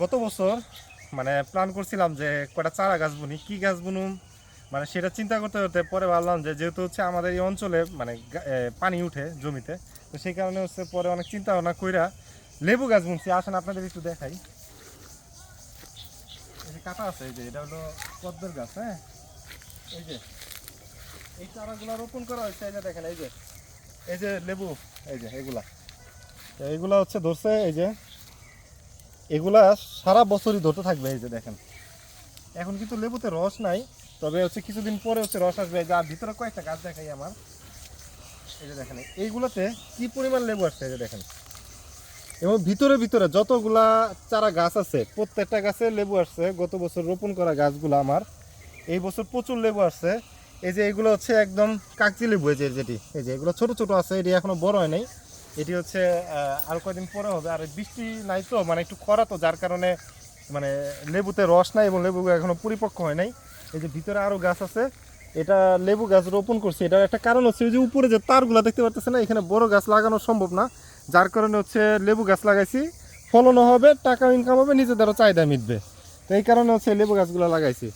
গত বছর মানে প্ল্যান করছিলাম যে কয়টা চারা গাছ বুনি, কী গাছ বুনুম? মানে সেটা চিন্তা করতে করতে পরে ভাবলাম যে যেহেতু হচ্ছে আমাদের এই অঞ্চলে মানে পানি উঠে জমিতে, তো সেই কারণে হচ্ছে পরে অনেক চিন্তা ভাবনা কইরা লেবু গাছ বুনছি। আসেন, আপনাদের একটু দেখাই। কাটা আছে, এই যে, এটা হলো পদ্মের গাছ হ্যাঁ? এই যে, এই চারাগুলো রোপণ করা হয়েছে, এই যে দেখেন, এই যে এই যে লেবু, এই যে, এগুলা। এইগুলা হচ্ছে ধরছে, এই যে এগুলা সারা বছরই ধরতে থাকবে, এই যে দেখেন। এখন কিন্তু লেবুতে রস নাই, তবে হচ্ছে কিছুদিন পরে হচ্ছে রস আসবে। যে ভিতরে কয়েকটা গাছ দেখাই আমার। এই যে দেখেন, এইগুলোতে কি পরিমাণ লেবু আসছে, এই যে দেখেন। এবং ভিতরে ভিতরে যতগুলা চারা গাছ আছে, প্রত্যেকটা গাছে লেবু আসছে। গত বছর রোপণ করা গাছগুলো আমার, এই বছর প্রচুর লেবু আসছে। এই যে এগুলো হচ্ছে একদম কাকচি লেবু, এই যে যেটি, এই যে এগুলো ছোট ছোট আছে, এটি এখনও বড় হয় নাই। এটি হচ্ছে আর কয়দিন পরে হবে। আর বৃষ্টি নাই তো মানে একটু খরা তো, যার কারণে মানে লেবুতে রস নাই এবং লেবু এখনও পরিপক্ক হয় নাই। এই যে ভিতরে আরও গাছ আছে, এটা লেবু গাছ রোপণ করছে। এটার একটা কারণ হচ্ছে ওই যে উপরে যে তারগুলা দেখতে পারতেছে না, এখানে বড় গাছ লাগানো সম্ভব না। যার কারণে হচ্ছে লেবু গাছ লাগাইছি। ফলনও হবে টাকা ইনকাম হবে নিজেদেরও চাহিদা মিটবে। তো এই কারণে হচ্ছে লেবু গাছগুলো লাগাইছি।